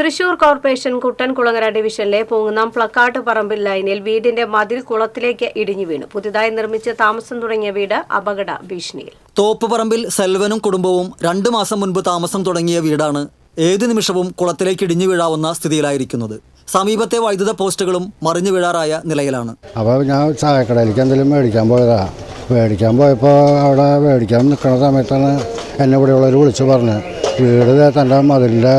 Thrissur corporation Kuttankulangara ഡിവിഷനിലെ പൂങ്ങുന്നാം പ്ലക്കാട്ട് പറമ്പിൽ ലൈനിൽ വീടിന്റെ മതിൽ കുളത്തിലേക്ക് ഇടിഞ്ഞു വീണു. പുതുതായി നിർമ്മിച്ച് താമസം തുടങ്ങിയ വീട് അപകട ഭീഷണിയിൽ. തോപ്പുപറമ്പിൽ സെൽവനും കുടുംബവും രണ്ടു മാസം മുൻപ് താമസം തുടങ്ങിയ വീടാണ് ഏതു നിമിഷവും കുളത്തിലേക്ക് ഇടിഞ്ഞു വീഴാവുന്ന സ്ഥിതിയിലായിരിക്കുന്നത്. സമീപത്തെ വൈദ്യുത പോസ്റ്റുകളും മറിഞ്ഞു വീഴാറായ നിലയിലാണ്. അപ്പോൾ ഞാൻ ചായക്കടയിലേക്ക് എന്തെങ്കിലും മേടിക്കാൻ പോയതാ. മേടിക്കാൻ പോയപ്പോൾ അവിടെ മേടിക്കാൻ നിൽക്കുന്ന സമയത്താണ് എന്നെ ഇവിടെയുള്ളവർ വിളിച്ചു പറഞ്ഞു വീട് തന്റെ മതിലിന്റെ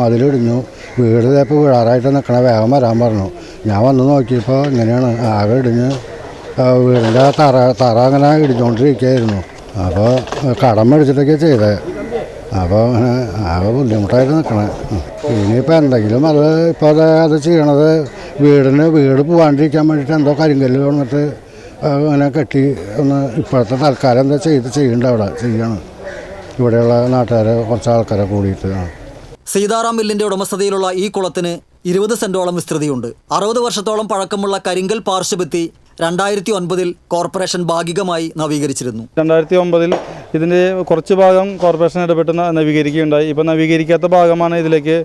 മതിലിടിഞ്ഞു. വീട് ഇപ്പോൾ വീഴാറായിട്ട് നിൽക്കണ വേഗം വരാൻ പറഞ്ഞു. ഞാൻ വന്ന് നോക്കിയപ്പോൾ ഇങ്ങനെയാണ് ആകെ ഇടിഞ്ഞ് വീടിന്റെ തറ തറ അങ്ങനെ ഇടിഞ്ഞുകൊണ്ടിരിക്കുകയായിരുന്നു. അപ്പോൾ കടം മേടിച്ചിട്ടൊക്കെ ചെയ്തത് അപ്പോൾ അങ്ങനെ ആകെ ബുദ്ധിമുട്ടായിട്ട് നിൽക്കണേ. ഇനിയിപ്പോൾ എന്തെങ്കിലും അത് ഇപ്പോൾ അത് അത് ചെയ്യണത് വീടിന് വീട് പോകാണ്ടിരിക്കാൻ വേണ്ടിയിട്ട് എന്തോ കരിങ്കല്ല് വന്നിട്ട് അങ്ങനെ കെട്ടി ഒന്ന് ഇപ്പോഴത്തെ തൽക്കാലം എന്താ ചെയ്ത് ചെയ്യണ്ട അവിടെ? ചെയ്യണം. ഇവിടെയുള്ള നാട്ടുകാരെ കുറച്ച് ആൾക്കാരെ കൂടിയിട്ട് സീതാറാം മില്ലിന്റെ ഉടമസ്ഥതയിലുള്ള ഈ കുളത്തിന് ഇരുപത് സെന്റോളം വിസ്തൃതിയുണ്ട്. അറുപത് വർഷത്തോളം പഴക്കമുള്ള കരിങ്കൽ പാർശ്വഭിത്തി രണ്ടായിരത്തി ഒൻപതിൽ കോർപ്പറേഷൻ ഭാഗികമായി നവീകരിച്ചിരുന്നു. രണ്ടായിരത്തി ഒമ്പതിൽ ഇതിന്റെ കുറച്ച് ഭാഗം കോർപ്പറേഷൻ ഇടപെട്ട് നവീകരിക്കുകയുണ്ടായി. ഇപ്പോൾ നവീകരിക്കാത്ത ഭാഗമാണ് ഇതിലേക്ക്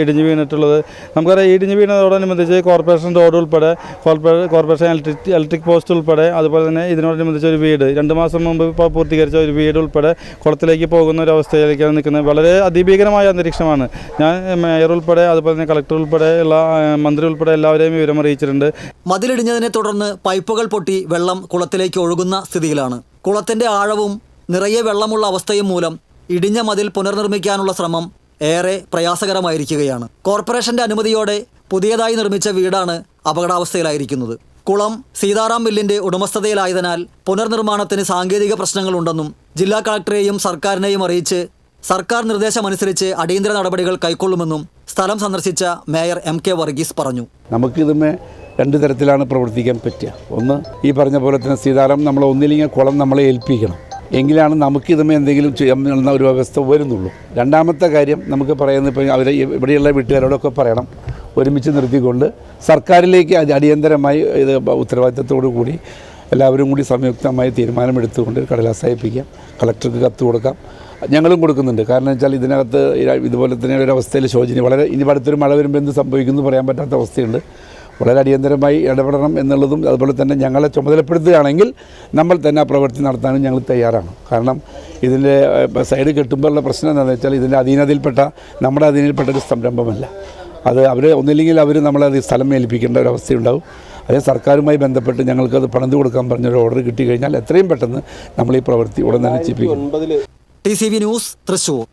ഇടിഞ്ഞ് വീണിട്ടുള്ളത്. നമുക്കറിയാം ഇടിഞ്ഞു വീണതോടനുബന്ധിച്ച് കോർപ്പറേഷൻ റോഡ് ഉൾപ്പെടെ കോർപ്പറേ- കോർപ്പറേഷൻ ഇലക്ട്രിക് ഇലക്ട്രിക് പോസ്റ്റ് ഉൾപ്പെടെ അതുപോലെ തന്നെ ഇതിനോടനുബന്ധിച്ച് ഒരു വീട് രണ്ട് മാസം മുമ്പ് ഇപ്പോൾ പൂർത്തീകരിച്ച ഒരു വീട് ഉൾപ്പെടെ കുളത്തിലേക്ക് പോകുന്ന ഒരു അവസ്ഥയിലേക്കാണ് നിൽക്കുന്നത്. വളരെ അതിഭീകരമായ അന്തരീക്ഷമാണ്. ഞാൻ മേയർ ഉൾപ്പെടെ അതുപോലെ തന്നെ കളക്ടർ ഉൾപ്പെടെ ഉള്ള മന്ത്രി ഉൾപ്പെടെ എല്ലാവരെയും വിവരം അറിയിച്ചിട്ടുണ്ട്. മതിലിടിഞ്ഞതിനെ തുടർന്ന് പൈപ്പുകൾ പൊട്ടി വെള്ളം കുളത്തിലേക്ക് ഒഴുകുന്ന സ്ഥിതിയിലാണ്. കുളത്തിന്റെ ആഴവും നിറയെ വെള്ളമുള്ള അവസ്ഥയും മൂലം ഇടിഞ്ഞ മതിൽ പുനർനിർമ്മിക്കാനുള്ള ശ്രമം ഏറെ പ്രയാസകരമായിരിക്കുകയാണ്. കോർപ്പറേഷന്റെ അനുമതിയോടെ പുതിയതായി നിർമ്മിച്ച വീടാണ് അപകടാവസ്ഥയിലായിരിക്കുന്നത്. കുളം സീതാറാം മില്ലിന്റെ ഉടമസ്ഥതയിലായതിനാൽ പുനർനിർമ്മാണത്തിന് സാങ്കേതിക പ്രശ്നങ്ങളുണ്ടെന്നും ജില്ലാ കളക്ടറേയും സർക്കാരിനെയും അറിയിച്ച് സർക്കാർ നിർദ്ദേശമനുസരിച്ച് അടിയന്തര നടപടികൾ കൈക്കൊള്ളുമെന്നും സ്ഥലം സന്ദർശിച്ച മേയർ എം കെ വർഗീസ് പറഞ്ഞു. നമുക്കിതുമേ രണ്ട് തരത്തിലാണ് പ്രവർത്തിക്കാൻ പറ്റുക. ഒന്ന് ഈ പറഞ്ഞ പോലെ തന്നെ സീതാറാം നമ്മളെ ഒന്നില്ലെങ്കിൽ കുളം നമ്മളെ ഏൽപ്പിക്കണം. എങ്കിലാണ് നമുക്കിതുമേ എന്തെങ്കിലും ചെയ്യാൻ ഒരു വ്യവസ്ഥ വരുന്നുള്ളൂ. രണ്ടാമത്തെ കാര്യം നമുക്ക് പറയുന്നത് ഇപ്പം അവരെ ഇവിടെയുള്ള വീട്ടുകാരോടൊക്കെ പറയണം. ഒരുമിച്ച് നിർത്തിക്കൊണ്ട് സർക്കാരിലേക്ക് അടിയന്തരമായി ഇത് ഉത്തരവാദിത്തത്തോടു കൂടി എല്ലാവരും കൂടി സംയുക്തമായി തീരുമാനമെടുത്തുകൊണ്ട് കടലാസ് അയപ്പിക്കാം. കളക്ടർക്ക് കത്ത് കൊടുക്കാം. ഞങ്ങളും കൊടുക്കുന്നുണ്ട്. കാരണം വെച്ചാൽ ഇതിനകത്ത് ഇതുപോലെ തന്നെ ഒരു അവസ്ഥയിൽ ശോചനീയം വളരെ ഇനി അടുത്തൊരു മഴ വരുമ്പോൾ എന്ത് സംഭവിക്കുന്നു പറയാൻ പറ്റാത്ത അവസ്ഥയുണ്ട്. വളരെ അടിയന്തരമായി ഇടപെടണം എന്നുള്ളതും അതുപോലെ തന്നെ ഞങ്ങളെ ചുമതലപ്പെടുത്തുകയാണെങ്കിൽ നമ്മൾ തന്നെ ആ പ്രവൃത്തി നടത്താനും ഞങ്ങൾ തയ്യാറാണ്. കാരണം ഇതിന്റെ സൈഡ് കെട്ടുമ്പോഴുള്ള പ്രശ്നം എന്താണെന്ന് വെച്ചാൽ ഇതിന്റെ അധീനതയിൽപ്പെട്ട നമ്മുടെ അധീനയിൽപ്പെട്ട ഒരു സംരംഭമല്ല. അത് അവർ ഒന്നില്ലെങ്കിൽ അവർ നമ്മളത് സ്ഥലം ഏൽപ്പിക്കേണ്ട ഒരു അവസ്ഥയുണ്ടാവും. അതേ സർക്കാരുമായി ബന്ധപ്പെട്ട് ഞങ്ങൾക്കത് പണിത് കൊടുക്കാൻ പറഞ്ഞൊരു ഓർഡർ കിട്ടിക്കഴിഞ്ഞാൽ എത്രയും പെട്ടെന്ന് നമ്മൾ ഈ പ്രവൃത്തി ഉടൻ തന്നെ ചെയ്യിപ്പിക്കും. T C V news Thrissur.